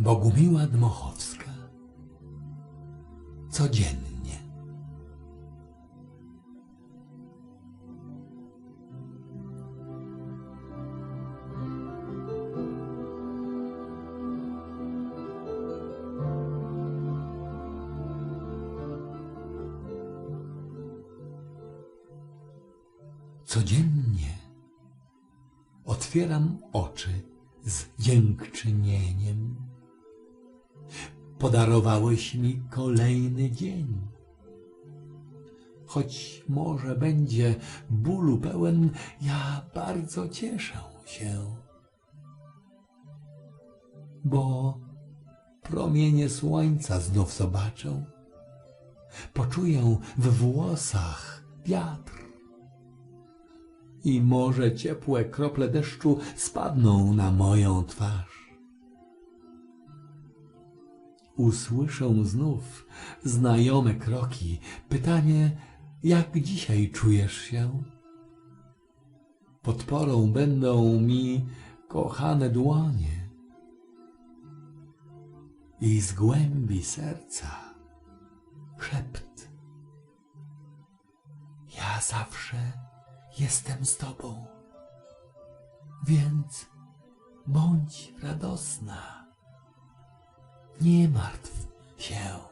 Bogumiła Dmochowska. Codziennie. Codziennie otwieram oczy z dziękczynieniem. Podarowałeś mi kolejny dzień. Choć może będzie bólu pełen, ja bardzo cieszę się, bo promienie słońca znów zobaczę, poczuję w włosach wiatr i może ciepłe krople deszczu spadną na moją twarz. Usłyszę znów znajome kroki, pytanie, jak dzisiaj czujesz się? Podporą będą mi kochane dłonie i z głębi serca szept. Ja zawsze jestem z Tobą, więc bądź radosna, nie martw się.